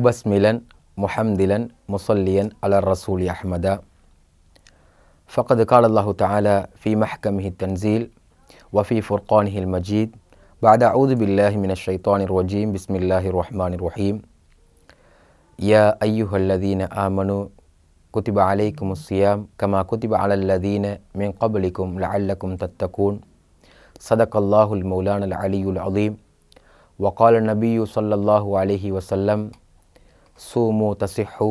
مبسملا محمدلا مصليا على الرسول أحمد. فقد قال الله تعالى في محكمه التنزيل وفي فرقانه المجيد بعد أعوذ بالله من الشيطان الرجيم بسم الله الرحمن الرحيم. يا أيها الذين آمنوا كتب عليكم الصيام كما كتب على الذين من قبلكم لعلكم تتقون. صدق الله المولانا العلي العظيم. وقال النبي صلى الله عليه وسلم சூமு தசிஹு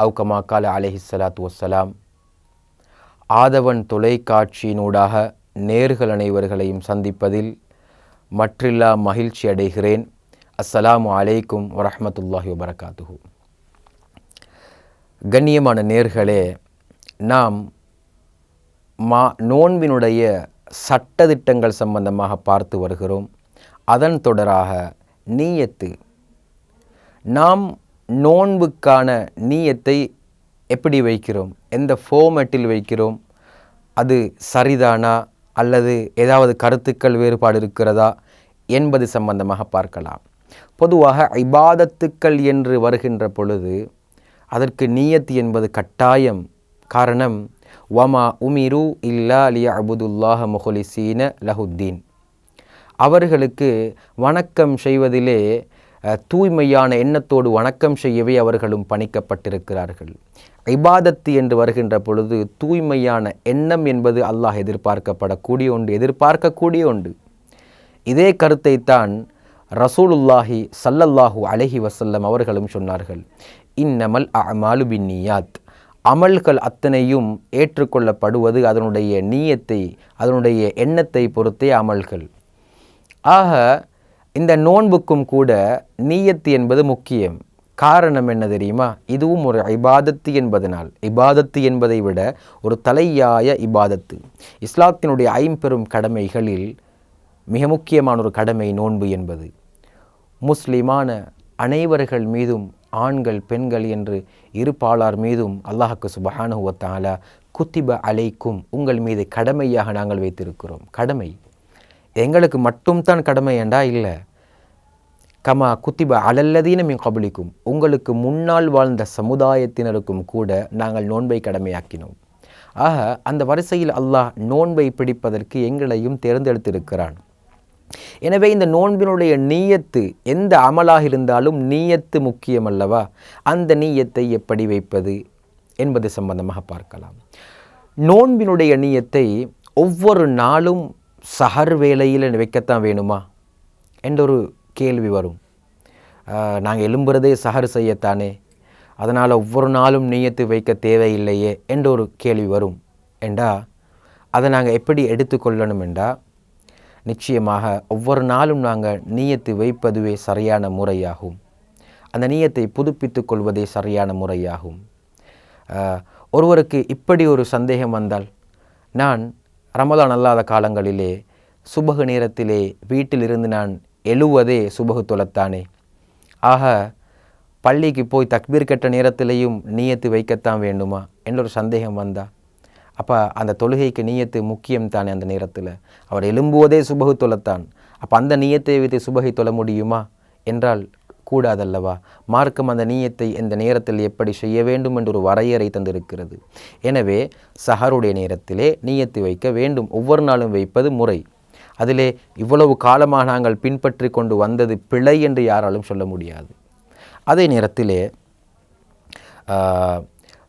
அவுகமா கால அலஹி சலாத்து வசலாம் ஆதவன் தொலைக்காட்சியினூடாக நேர்கள் அனைவர்களையும் சந்திப்பதில் மற்றில்லா மகிழ்ச்சி அடைகிறேன். அஸ்ஸலாமு அலைக்கும் வரஹமத்துல்லாஹி வபரகாத்துஹு. கண்ணியமான நேர்களே நாம் மா நோன்பினுடைய சட்டதிட்டங்கள் சம்பந்தமாக பார்த்து வருகிறோம். அதன் தொடராக நீயத்து நாம் நோன்புக்கான நீயத்தை எப்படி வைக்கிறோம்? எந்த ஃபோமேட்டில் வைக்கிறோம்? அது சரிதானா? அல்லது ஏதாவது கருத்துக்கள் வேறுபாடு இருக்கிறதா? என்பது சம்பந்தமாக பார்க்கலாம். பொதுவாக இபாதத்துக்கள் என்று வருகின்ற பொழுது அதற்கு நீயத்து என்பது கட்டாயம். காரணம் வமா உமிரு இல்லா அலியா அபுதுல்லாஹ முஹலிசீன லஹுத்தீன். அவர்களுக்கு வணக்கம் செய்வதிலே தூய்மையான எண்ணத்தோடு வணக்கம் செய்யவே அவர்களும் பணிக்கப்பட்டிருக்கிறார்கள். இபாதத்து என்று வருகின்ற பொழுது தூய்மையான எண்ணம் என்பது அல்லாஹ் எதிர்பார்க்கப்படக்கூடிய ஒன்று எதிர்பார்க்கக்கூடிய ஒன்று. இதே கருத்தை தான் ரசூலுல்லாஹி சல்லல்லாஹு அலஹி வசல்லம் அவர்களும் சொன்னார்கள். இன்னமல் அமாலு பின் நியாத் அமல்கள் அத்தனையும் ஏற்றுக்கொள்ளப்படுவது அதனுடைய நீயத்தை அதனுடைய எண்ணத்தை பொறுத்தே அமல்கள். ஆக இந்த நோன்புக்கும் கூட நீயத்து என்பது முக்கியம். காரணம் என்ன தெரியுமா? இதுவும் ஒரு இபாதத்து என்பதனால். இபாதத்து என்பதை விட ஒரு தலையாய இபாதத்து. இஸ்லாத்தினுடைய ஐம்பெரும் கடமைகளில் மிக முக்கியமான ஒரு கடமை நோன்பு என்பது. முஸ்லிமான அனைவர்கள் மீதும் ஆண்கள் பெண்கள் என்று இரு பாலார் மீதும் அல்லாஹுக்கு சுபஹானுவத்தால குத்திப அலைக்கும் உங்கள் மீது கடமையாக நாங்கள் வைத்திருக்கிறோம். கடமை. எங்களுக்கு மட்டும்தான் கடமை ஏண்டா இல்லை. கமா குத்திப அலல்லதீன மின் கபலிக்கும். உங்களுக்கு முன்னால் வாழ்ந்த சமுதாயத்தினருக்கும் கூட நாங்கள் நோன்பை கடமையாக்கினோம். ஆக அந்த வரிசையில் அல்லாஹ் நோன்பை பிடிப்பதற்கு எங்களையும் தேர்ந்தெடுத்திருக்கிறான். எனவே இந்த நோன்பினுடைய நீயத்து எந்த அமலாக இருந்தாலும் நீயத்து முக்கியம் அல்லவா அந்த நீயத்தை எப்படி வைப்பது என்பது சம்பந்தமாக பார்க்கலாம். நோன்பினுடைய நீயத்தை ஒவ்வொரு நாளும் சஹர் வேலையில் வைக்கத்தான் வேணுமா? என்ற ஒரு கேள்வி வரும். நாங்கள் எழும்புறதே சஹர் செய்யத்தானே? அதனால் ஒவ்வொரு நாளும் நீயத்து வைக்க தேவையில்லையே என்ற ஒரு கேள்வி வரும். என்றா அதை நாங்கள் எப்படி எடுத்துக்கொள்ளணும் என்றா நிச்சயமாக ஒவ்வொரு நாளும் நாங்கள் நீயத்து வைப்பதுவே சரியான முறையாகும். அந்த நீயத்தை புதுப்பித்து கொள்வதே சரியான முறையாகும். ஒருவருக்கு இப்படி ஒரு சந்தேகம் வந்தால் நான் ரமதான் அல்லாத காலங்களிலே சுபகு நேரத்திலே வீட்டிலிருந்து நான் எழுவதே சுபகு தொலைத்தானே ஆக பள்ளிக்கு போய் தக்பீர் கட்ட நேரத்திலையும் நீயத்து வைக்கத்தான் வேண்டுமா? என்ற ஒரு சந்தேகம் வந்தா. அப்போ அந்த தொழுகைக்கு நீயத்து முக்கியம் தானே அந்த நேரத்தில்? அவர் எழும்புவதே சுபகு தொலைத்தான் அப்போ அந்த நீயத்தை வைத்து சுபகை தொழ முடியுமா? என்றால் கூடாதல்லவா? மார்க்கம் அந்த நீயத்தை இந்த நேரத்தில் எப்படி செய்ய வேண்டும் என்று ஒரு வரையறை தந்திருக்கிறது. எனவே சஹருடைய நேரத்திலே நீயத்தை வைக்க வேண்டும். ஒவ்வொரு நாளும் வைப்பது முறை. அதிலே இவ்வளவு காலமாக நாங்கள் பின்பற்றி கொண்டு வந்தது பிழை என்று யாராலும் சொல்ல முடியாது. அதே நேரத்திலே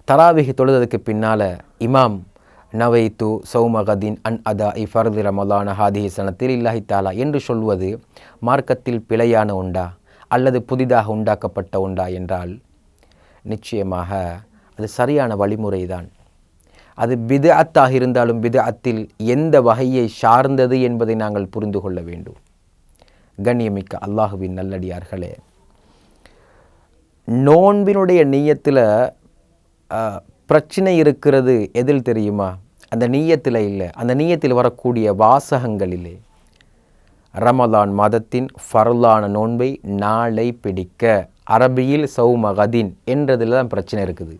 தராவிகி தொழுததுக்கு பின்னால் இமாம் நவைத்து சௌமகதீன் அன் அதா இ ஃபர்து ரமலான ஹாதிஹி சனத்தில் இல்லாஹி தாலா என்று சொல்வது மார்க்கத்தில் பிழையான உண்டா? அல்லது புதிதாக உண்டாக்கப்பட்ட உண்டா என்றால் நிச்சயமாக அது சரியான வழிமுறை தான் அது பிது அத்தாக இருந்தாலும் விது அத்தில் எந்த வகையை சார்ந்தது என்பதை நாங்கள் புரிந்து கொள்ள வேண்டும். கண்ணியமிக்க அல்லாஹுவின் நல்லடியார்களே நோன்பினுடைய நீயத்தில் பிரச்சனை இருக்கிறது எதில் தெரியுமா? அந்த நீயத்தில் இல்லை. அந்த நீயத்தில் வரக்கூடிய வாசகங்களிலே ரமலான் மாதத்தின் ஃபர்லான நோன்பை நாளை பிடிக்க அரபியில் சௌமகதின் என்றதில் தான் பிரச்சனை இருக்குது.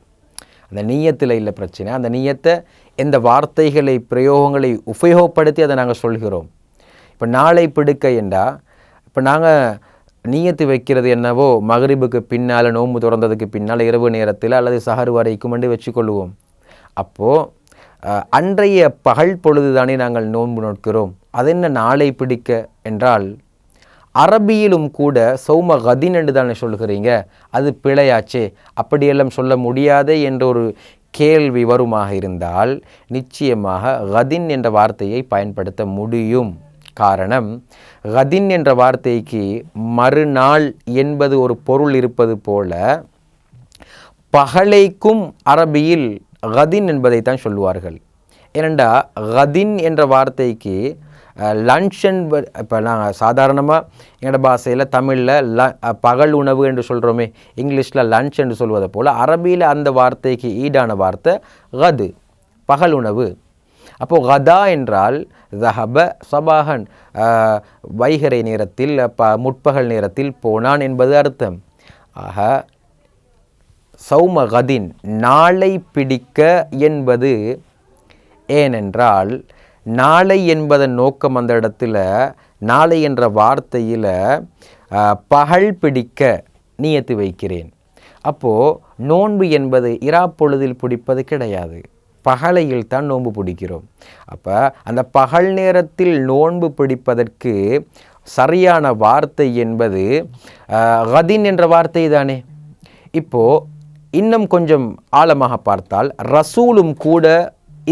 அந்த நீயத்தில் இல்லை பிரச்சனை. அந்த நீயத்தை எந்த வார்த்தைகளை பிரயோகங்களை உபயோகப்படுத்தி அதை நாங்கள் சொல்கிறோம். இப்போ நாளை பிடிக்க என்றால் இப்போ நாங்கள் நீயத்து வைக்கிறது என்னவோ மகரிபுக்கு பின்னால் நோன்பு திறந்ததுக்கு பின்னால் இரவு நேரத்தில் அல்லது சஹர் வரைக்கும் என்று வச்சுக்கொள்வோம். அப்போது அன்றைய பகல் பொழுது தானே நாங்கள் நோன்பு நோட்கிறோம். என்ன நாளை பிடிக்க? என்றால் அரபியிலும் கூட சௌம கதின் என்று தானே சொல்கிறீங்க அது பிழையாச்சே. அப்படியெல்லாம் சொல்ல முடியாதே என்ற ஒரு கேள்வி வருமாக இருந்தால் நிச்சயமாக கதின் என்ற வார்த்தையை பயன்படுத்த முடியும். காரணம் கதின் என்ற வார்த்தைக்கு மறுநாள் என்பது ஒரு பொருள் இருப்பது போல பகலைக்கும் அரபியில் கதின் என்பதை தான் சொல்லுவார்கள். ஏனெண்டா கதின் என்ற வார்த்தைக்கு லன்ச் என்ப இப்போ நாங்கள் சாதாரணமாக எங்களோட பாஷையில் தமிழில் ல பகல் உணவு என்று சொல்கிறோமே இங்கிலீஷில் லன்ச் என்று சொல்வதை போல் அரபியில் அந்த வார்த்தைக்கு ஈடான வார்த்தை கது பகல் உணவு. அப்போது கதா என்றால் தஹப சபாகன் வைகரை நேரத்தில் ப முற்பகல் நேரத்தில் போனான் என்பது அர்த்தம். ஆக சௌம கதின் நாளை பிடிக்க என்பது ஏனென்றால் நாளை என்பதன் நோக்கம் அந்த இடத்துல நாளை என்ற வார்த்தையில் பகல் பிடிக்க நியத்து வைக்கிறேன். அப்போது நோன்பு என்பது இராப்பொழுதில் பிடிப்பது கிடையாது. பகலையில் தான் நோன்பு பிடிக்கிறோம். அப்போ அந்த பகல் நேரத்தில் நோன்பு பிடிப்பதற்கு சரியான வார்த்தை என்பது கதின் என்ற வார்த்தை தானே. இப்போது இன்னும் கொஞ்சம் ஆழமாக பார்த்தால் ரசூலும் கூட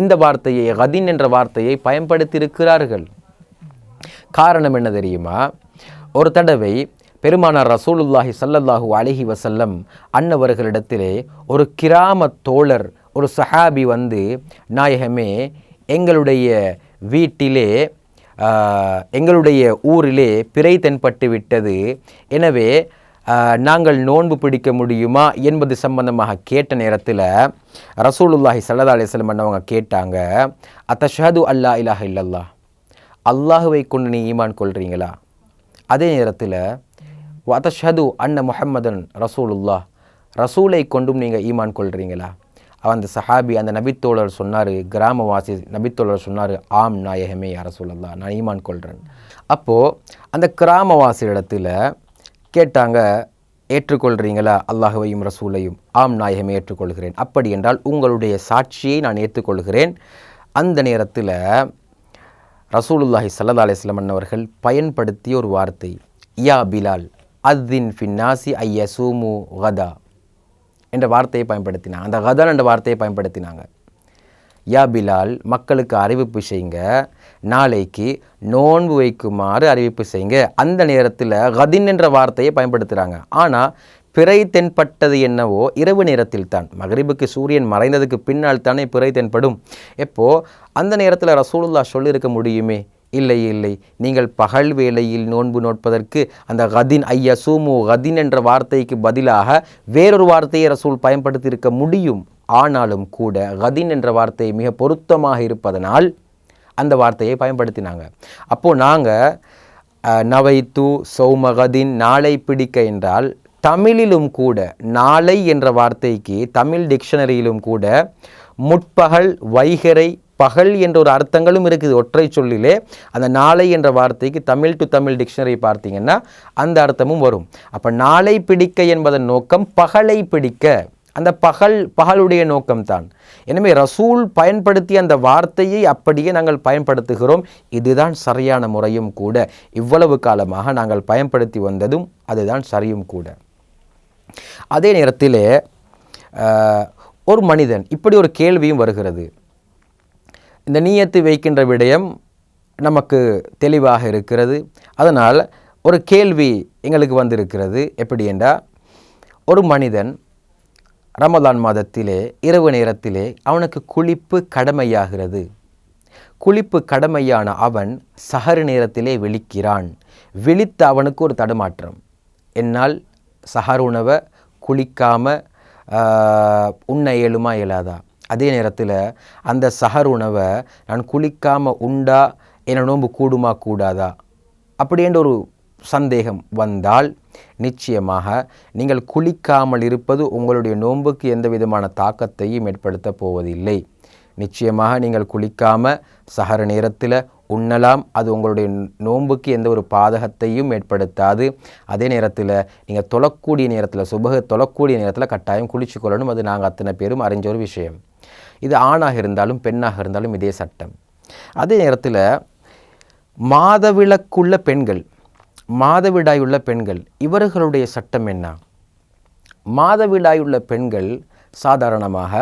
இந்த வார்த்தையை கதின் என்ற வார்த்தையை பயன்படுத்தியிருக்கிறார்கள். காரணம் என்ன தெரியுமா? ஒரு தடவை பெருமானார் ரசூலுல்லாஹி சல்லல்லாஹூ அலஹி வசல்லம் அன்னவர்களிடத்திலே ஒரு கிராம தோழர் ஒரு சஹாபி வந்து நாயகமே எங்களுடைய வீட்டிலே எங்களுடைய ஊரிலே பிறை தென்பட்டு விட்டது. எனவே நாங்கள் நோன்பு பிடிக்க முடியுமா என்பது சம்பந்தமாக கேட்ட நேரத்தில் ரசூலுல்லாஹி சல்லா அலிஸ்லம் அவங்க கேட்டாங்க அத்தஷது அல்லா இலாஹ இல்லல்லா அல்லாஹுவை கொண்டு நீ ஈமான் கொள்கிறீங்களா அதே நேரத்தில் அத்தஷது அன்ன முஹம்மதன் ரசூலுல்லா ரசூலை கொண்டும் நீங்கள் ஈமான் கொள்கிறீங்களா அந்த சஹாபி அந்த நபித்தோழர் சொன்னார் கிராமவாசி நபித்தோழர் சொன்னார் ஆம் நாயகமே அரசூலல்லா நான் ஈமான் கொள்கிறேன் அப்போது அந்த கிராமவாசி இடத்துல கேட்டாங்க ஏற்றுக்கொள்கிறீங்களா அல்லாஹுவையும் ரசூலையும்? ஆம் நாயகமே ஏற்றுக்கொள்கிறேன். அப்படி என்றால் உங்களுடைய சாட்சியை நான் ஏற்றுக்கொள்கிறேன். அந்த நேரத்தில் ரசூலுல்லாஹி சல்லா அலிஸ்லமன் அவர்கள் பயன்படுத்திய ஒரு வார்த்தை யா பிலால் அத்தின் ஃபின்னாசி ஐயசூமு கதா என்ற வார்த்தையை பயன்படுத்தினாங்க. அந்த கதா என்ற வார்த்தையை பயன்படுத்தினாங்க. யா பிலால் மக்களுக்கு அறிவிப்பு செய்யுங்க நாளைக்கு நோன்பு வைக்குமாறு அறிவிப்பு செய்யுங்க அந்த நேரத்தில் கதின் என்ற வார்த்தையை பயன்படுத்துகிறாங்க ஆனால் பிறை தென்பட்டது என்னவோ இரவு நேரத்தில் தான். மகரிபுக்கு சூரியன் மறைந்ததுக்கு பின்னால் தானே பிறை தென்படும். எப்போ? அந்த நேரத்தில் ரசூலுல்லா சொல்லியிருக்க முடியுமே? இல்லை இல்லை. நீங்கள் பகல் வேளையில் நோன்பு நோட்பதற்கு அந்த கதின் ஐயா சூமு கதின் என்ற வார்த்தைக்கு பதிலாக வேறொரு வார்த்தையை ரசூல் பயன்படுத்தியிருக்க முடியும். ஆனாலும் கூட கதின் என்ற வார்த்தை மிக பொருத்தமாக இருப்பதனால் அந்த வார்த்தையை பயன்படுத்தினாங்க. அப்போது நாங்கள் நவைத்து சௌமகதின் நாளை பிடிக்க என்றால் தமிழிலும் கூட நாளை என்ற வார்த்தைக்கு தமிழ் டிக்ஷனரியிலும் கூட முற்பகல் வைகரை பகல் என்ற ஒரு அர்த்தங்களும் இருக்குது. ஒற்றை சொல்லிலே அந்த நாளை என்ற வார்த்தைக்கு தமிழ் டு தமிழ் டிக்ஷனரி பார்த்தீங்கன்னா அந்த அர்த்தமும் வரும். அப்போ நாளை பிடிக்க என்பதன் நோக்கம் பகலை பிடிக்க. அந்த பகல் பகலுடைய நோக்கம்தான். எனவே ரசூல் பயன்படுத்திய அந்த வார்த்தையை அப்படியே நாங்கள் பயன்படுத்துகிறோம். இதுதான் சரியான முறையும் கூட. இவ்வளவு காலமாக நாங்கள் பயன்படுத்தி வந்ததும் அதுதான் சரியும் கூட. அதே நேரத்தில் ஒரு மனிதன் இப்படி ஒரு கேள்வியும் வருகிறது. இந்த நீயத்து வைக்கின்ற விடயம் நமக்கு தெளிவாக இருக்கிறது. அதனால் ஒரு கேள்வி எங்களுக்கு வந்திருக்கிறது. எப்படி என்றால் ஒரு மனிதன் ரமலான் மாதத்திலே இரவு நேரத்திலே அவனுக்கு குளிப்பு கடமையாகிறது. குளிப்பு கடமையான அவன் சஹர் நேரத்திலே விழிக்கிறான். விழித்த அவனுக்கு ஒரு தடுமாற்றம். என்னால் சஹர் உணவை குளிக்காமல் உண்ண இயலுமா இயலாதா? அதே நேரத்தில் அந்த சஹர் உணவை நான் குளிக்காமல் உண்டா? என நோன்பு கூடுமா கூடாதா? அப்படின்ற ஒரு சந்தேகம் வந்தால் நிச்சயமாக நீங்கள் குளிக்காமல் இருப்பது உங்களுடைய நோன்புக்கு எந்த விதமான தாக்கத்தையும் ஏற்படுத்தப் போவதில்லை. நிச்சயமாக நீங்கள் குளிக்காமல் சகர நேரத்தில் உண்ணலாம். அது உங்களுடைய நோன்புக்கு எந்த ஒரு பாதகத்தையும் ஏற்படுத்தாது. அதே நேரத்தில் நீங்கள் தொழக்கூடிய நேரத்தில் சுபக தொழக்கூடிய நேரத்தில் கட்டாயம் குளிச்சு கொள்ளணும் அது நாங்கள் அத்தனை பேரும் அறிஞ்ச ஒரு விஷயம். இது ஆணாக இருந்தாலும் பெண்ணாக இருந்தாலும் இதே சட்டம். அதே நேரத்தில் மாதவிளக்குள்ள பெண்கள் மாதவிடாயுள்ள பெண்கள் இவர்களுடைய சட்டம் என்ன? மாதவிடாயுள்ள பெண்கள் சாதாரணமாக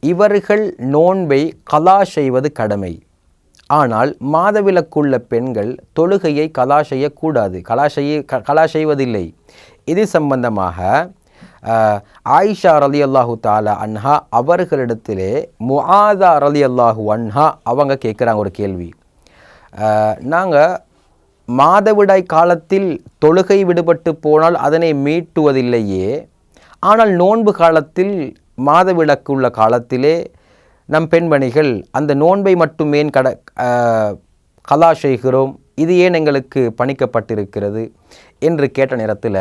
இவர்கள் நோன்பை கலா செய்வது கடமை. ஆனால் மாதவிலக்குள்ள பெண்கள் தொழுகையை கலா செய்யக்கூடாது. கலா செய்ய க- கலா செய்வதில்லை. இது சம்பந்தமாக ஆயிஷா ரலி அல்லாஹு தாலா அன்ஹா அவர்களிடத்திலே முஆதா ரலி அல்லாஹு அன்ஹா அவங்க கேட்குறாங்க ஒரு கேள்வி. நாங்கள் மாதவிடாய் காலத்தில் தொழுகை விடுபட்டு போனால் அதனை மீட்டுவதில்லையே. ஆனால் நோன்பு காலத்தில் மாதவிளக்கு உள்ள காலத்திலே நம் பெண்மணிகள் அந்த நோன்பை மட்டுமே கட கலா செய்கிறோம்? இது ஏன் எங்களுக்கு பணிக்கப்பட்டிருக்கிறது? என்று கேட்ட நேரத்தில்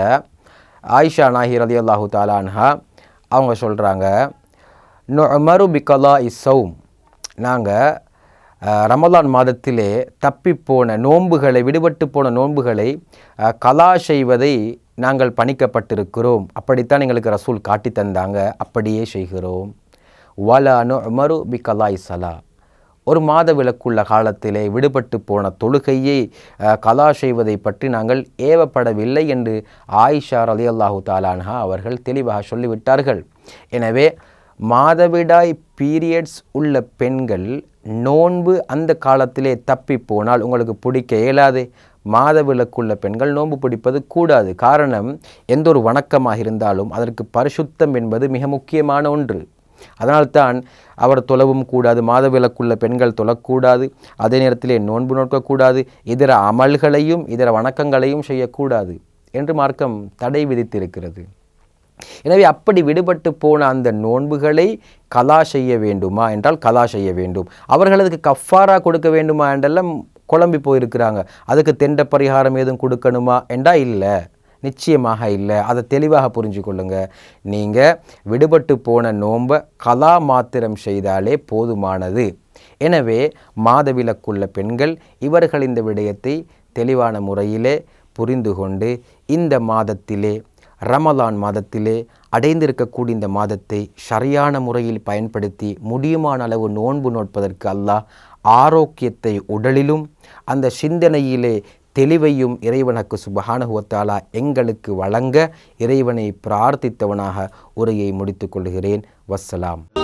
ஆயிஷா நாஹி ரதி அல்லாஹு தாலான்ஹா அவங்க சொல்கிறாங்க நொமரு பிகலா இசௌம் நாங்கள் ரமலான் மாதத்திலே தப்பிப்போன நோன்புகளை விடுபட்டு போன நோன்புகளை கலா செய்வதை நாங்கள் பணிக்கப்பட்டிருக்கிறோம். அப்படித்தான் எங்களுக்கு ரசூல் காட்டி தந்தாங்க. அப்படியே செய்கிறோம். வலானு நொமரு பி கலாய் சலா. ஒரு மாத விளக்குள்ள காலத்திலே விடுபட்டு போன தொழுகையை கலா செய்வதை பற்றி நாங்கள் ஏவப்படவில்லை என்று ஆயிஷா அலி அல்லாஹு தாலான்ஹா அவர்கள் தெளிவாக சொல்லிவிட்டார்கள். எனவே மாதவிடாய் பீரியட்ஸ் உள்ள பெண்கள் நோன்பு அந்த காலத்திலே தப்பி போனால் உங்களுக்கு பிடிக்க இயலாது. மாதவிலக்குள்ள பெண்கள் நோன்பு பிடிப்பது கூடாது. காரணம் எந்த ஒரு வணக்கமாக இருந்தாலும் அதற்கு பரிசுத்தம் என்பது மிக முக்கியமான ஒன்று. அதனால்தான் அவர் தொலவும் கூடாது மாதவிலக்குள்ள பெண்கள் தொழக்கூடாது அதே நேரத்திலே நோன்பு நோக்கக்கூடாது இதர அமல்களையும் இதர வணக்கங்களையும் செய்யக்கூடாது என்று மார்க்கம் தடை விதித்திருக்கிறது. எனவே அப்படி விடுபட்டு போன அந்த நோன்புகளை கலா செய்ய வேண்டுமா? என்றால் கலா செய்ய வேண்டும். அவர்களுக்கு கஃபாரா கொடுக்க வேண்டுமா? என்றெல்லாம் குழம்பி போயிருக்கிறாங்க. அதுக்கு தெண்ட பரிகாரம் எதுவும் கொடுக்கணுமா? என்றா இல்லை. நிச்சயமாக இல்லை. அதை தெளிவாக புரிஞ்சு கொள்ளுங்க. நீங்கள் விடுபட்டு போன நோன்பை கலா மாத்திரம் செய்தாலே போதுமானது. எனவே மாதவிலக்குள்ள பெண்கள் இவர்கள் இந்த விடயத்தை தெளிவான முறையிலே புரிந்து கொண்டு இந்த மாதத்திலே ரமலான் மாதத்திலே அடைந்திருக்கக்கூடிய இந்த மாதத்தை சரியான முறையில் பயன்படுத்தி முடியுமான அளவு நோன்பு நோட்பதற்கு அல்லாஹ் ஆரோக்கியத்தை உடலிலும் அந்த சிந்தனையிலே தெளிவையும் இறைவனுக்கு சுபஹானஹுவத்தாலா எங்களுக்கு வழங்க இறைவனை பிரார்த்தித்தவனாக உரையை முடித்துக் கொள்கிறேன். வஸ்ஸலாம்.